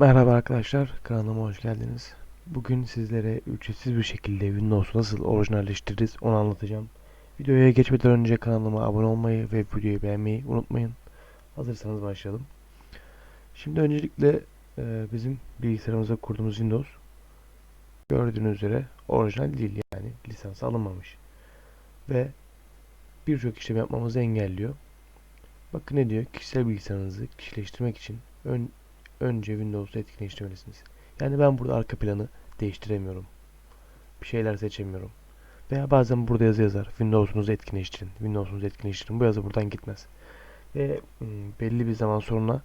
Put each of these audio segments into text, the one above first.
Merhaba arkadaşlar, kanalıma hoş geldiniz. Bugün sizlere ücretsiz bir şekilde Windows nasıl orijinalleştiririz onu anlatacağım. Videoya geçmeden önce kanalıma abone olmayı ve videoyu beğenmeyi unutmayın. Hazırsanız başlayalım. Şimdi öncelikle e, bizim bilgisayarımıza kurduğumuz Windows gördüğünüz üzere orijinal değil yani lisans alınmamış. Ve birçok işlem yapmamızı engelliyor. Bakın ne diyor? Kişisel bilgisayarınızı kişileştirmek için ön, önce Windows'u etkinleştirmelisiniz. Yani ben burada arka planı değiştiremiyorum. Bir şeyler seçemiyorum. Veya bazen burada yazı yazar. Windows'unuzu etkinleştirin. Windows'unuzu etkinleştirin. Bu yazı buradan gitmez. Ve mm, belli bir zaman sonra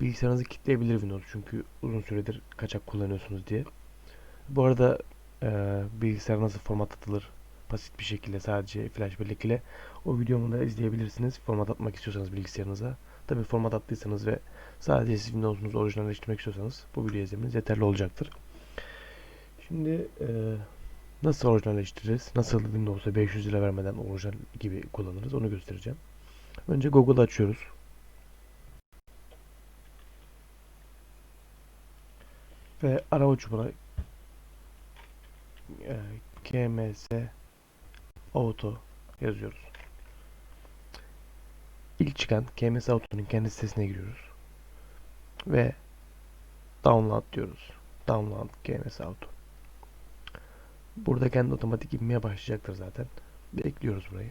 bilgisayarınızı kilitleyebilir Windows. Çünkü uzun süredir kaçak kullanıyorsunuz diye. Bu arada e, bilgisayar nasıl format atılır basit bir şekilde sadece flash bellek ile o videomu da izleyebilirsiniz. Format atmak istiyorsanız bilgisayarınıza. Tabi format attıysanız ve sadece siz Windows'unuzu orijinalleştirmek istiyorsanız bu videoyu izlemeniz yeterli olacaktır. Şimdi e, nasıl orijinalleştiririz? Nasıl Windows'a 500 lira vermeden orijinal gibi kullanırız onu göstereceğim. Önce Google açıyoruz. Ve arama çubuğuna e, KMS Auto yazıyoruz. İlk çıkan KMS Auto'nun kendi sitesine giriyoruz. Ve download diyoruz. Download KMS Auto. Burada kendi otomatik inmeye başlayacaktır zaten. Bekliyoruz burayı.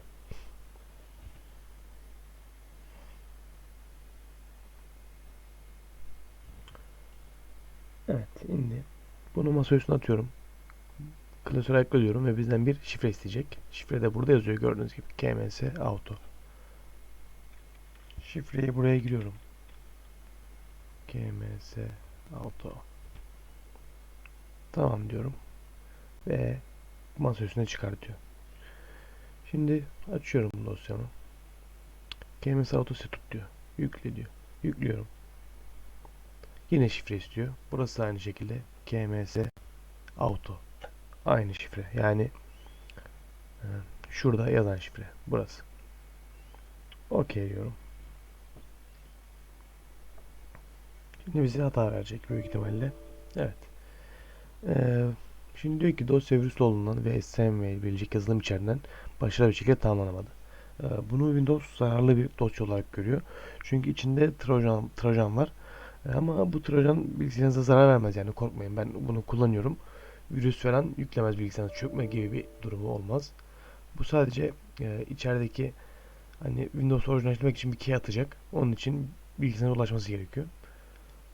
Evet indi. Bunu masa üstüne atıyorum. Klasöre ayıklıyorum ve bizden bir şifre isteyecek. Şifre de burada yazıyor gördüğünüz gibi. KMS Auto. Şifreyi buraya giriyorum. KMS Auto. Tamam diyorum. Ve masa üstüne çıkartıyor. Şimdi açıyorum dosyamı. KMS Auto Setup diyor. Yükle diyor. Yüklüyorum. Yine şifre istiyor. Burası aynı şekilde KMS Auto. Aynı şifre. Yani e, şurada yazan şifre. Burası. OK diyorum. Şimdi bize hata verecek büyük ihtimalle. Evet. Ee, şimdi diyor ki dosya virüslü olduğundan ve STM verebilecek yazılım içeriden başarılı bir şekilde tamamlanamadı. Ee, bunu Windows zararlı bir dosya olarak görüyor. Çünkü içinde Trojan, Trojan var. Ee, ama bu Trojan bilgisayarınıza zarar vermez yani korkmayın ben bunu kullanıyorum. Virüs falan yüklemez bilgisayarınız çökme gibi bir durumu olmaz. Bu sadece e, içerideki hani Windows orijinalleştirmek için bir key atacak. Onun için bilgisayara ulaşması gerekiyor.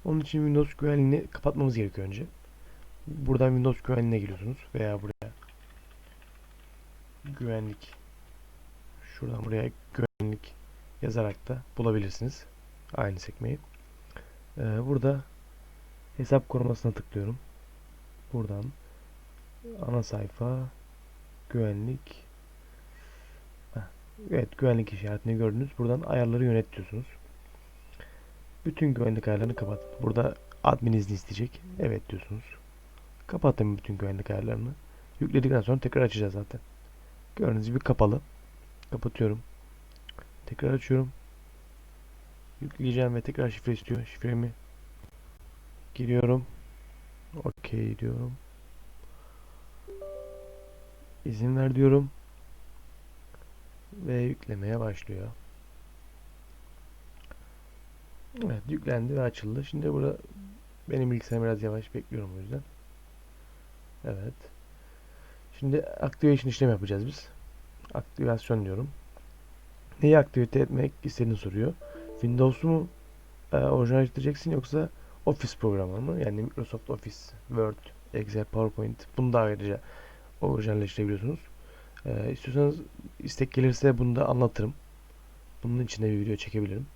Onun için Windows güvenliğini kapatmamız gerekiyor önce. Buradan Windows güvenliğine giriyorsunuz veya buraya güvenlik şuradan buraya güvenlik yazarak da bulabilirsiniz. Aynı sekmeyi. Ee, burada hesap korumasına tıklıyorum. Buradan ana sayfa güvenlik evet güvenlik işaretini gördünüz. Buradan ayarları yönet diyorsunuz. Bütün güvenlik ayarlarını kapat. Burada admin izni isteyecek. Evet diyorsunuz. Kapatın bütün güvenlik ayarlarını. Yükledikten sonra tekrar açacağız zaten. Gördüğünüz gibi kapalı. Kapatıyorum. Tekrar açıyorum. Yükleyeceğim ve tekrar şifre istiyor. Şifremi giriyorum. OK diyorum. İzin ver diyorum. Ve yüklemeye başlıyor. Evet yüklendi ve açıldı. Şimdi burada benim bilgisayarım biraz yavaş bekliyorum o yüzden. Evet. Şimdi activation işlemi yapacağız biz. Aktivasyon diyorum. Neyi aktivite etmek istediğini soruyor. Windows'u mu e, orijinalleştireceksin yoksa Office programı mı? Yani Microsoft Office, Word, Excel, PowerPoint. Bunu da ayrıca orijinalleştirebiliyorsunuz. E, istiyorsanız istek gelirse bunu da anlatırım. Bunun içinde bir video çekebilirim.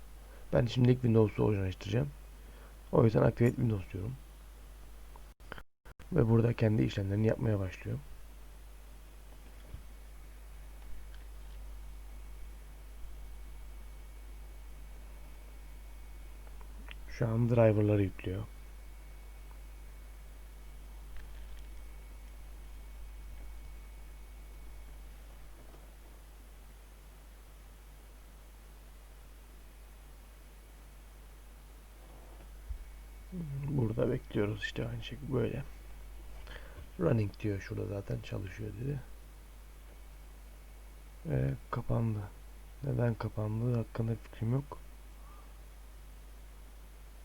Ben şimdilik Windows'u orijinalleştireceğim. O yüzden Activate Windows diyorum. Ve burada kendi işlemlerini yapmaya başlıyor. Şu an driver'ları yüklüyor. Burada bekliyoruz işte aynı şekilde böyle. Running diyor şurada zaten çalışıyor dedi. Ve kapandı. Neden kapandığı hakkında fikrim yok.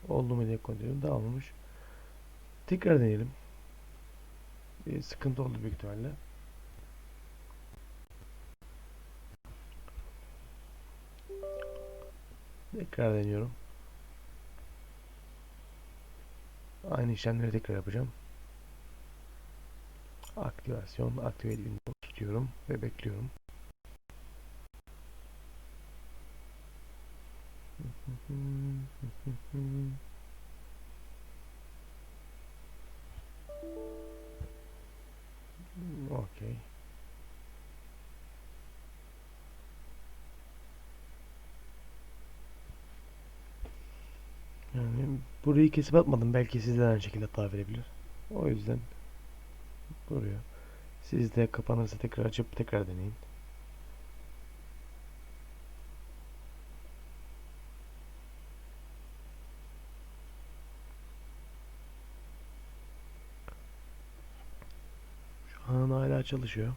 Oldu mu diye kontrol da olmamış. Tekrar deneyelim. Bir sıkıntı oldu büyük ihtimalle. Tekrar deniyorum. Aynı işlemleri tekrar yapacağım. Aktivasyon, activate window tutuyorum ve bekliyorum. Okey. Yani burayı kesip atmadım. Belki sizden şekilde hata verebilir. O yüzden buraya. Siz de kapanırsa tekrar açıp tekrar deneyin. Şu an hala çalışıyor.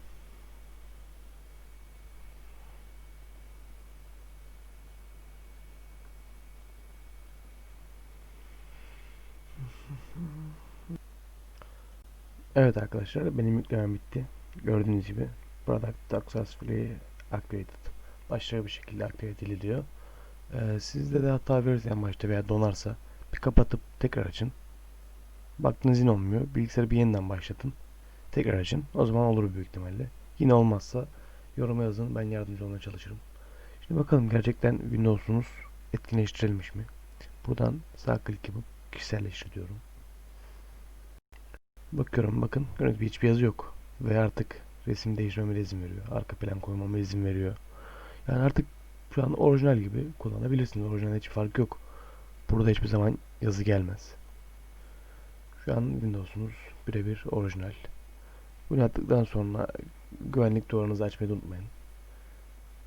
Evet arkadaşlar benim yüklemem bitti. Gördüğünüz gibi product successfully activated. Başarılı bir şekilde aktive edildi diyor. Ee, sizde de hata verirse en başta veya donarsa bir kapatıp tekrar açın. Baktınız yine olmuyor. Bilgisayarı bir yeniden başlatın. Tekrar açın. O zaman olur büyük ihtimalle. Yine olmazsa yoruma yazın. Ben yardımcı olmaya çalışırım. Şimdi bakalım gerçekten Windows'unuz etkinleştirilmiş mi? Buradan sağ klik yapıp kişiselleştir diyorum. Bakıyorum bakın gördüğünüz hiçbir yazı yok. Ve artık resim değiştirmeme izin veriyor. Arka plan koymama izin veriyor. Yani artık şu an orijinal gibi kullanabilirsiniz. Orijinal hiç fark yok. Burada hiçbir zaman yazı gelmez. Şu an Windows'unuz birebir orijinal. Bunu yaptıktan sonra güvenlik duvarınızı açmayı unutmayın.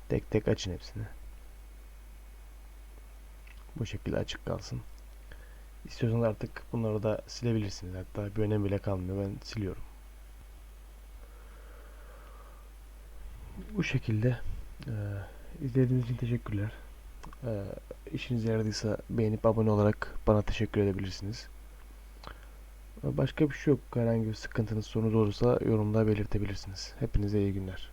Tek tek açın hepsini. Bu şekilde açık kalsın. İstiyorsanız artık bunları da silebilirsiniz. Hatta bir önemi bile kalmıyor. Ben siliyorum. Bu şekilde e, izlediğiniz için teşekkürler. E, işinize yaradıysa beğenip abone olarak bana teşekkür edebilirsiniz. Başka bir şey yok. Herhangi bir sıkıntınız, sorunuz olursa yorumda belirtebilirsiniz. Hepinize iyi günler.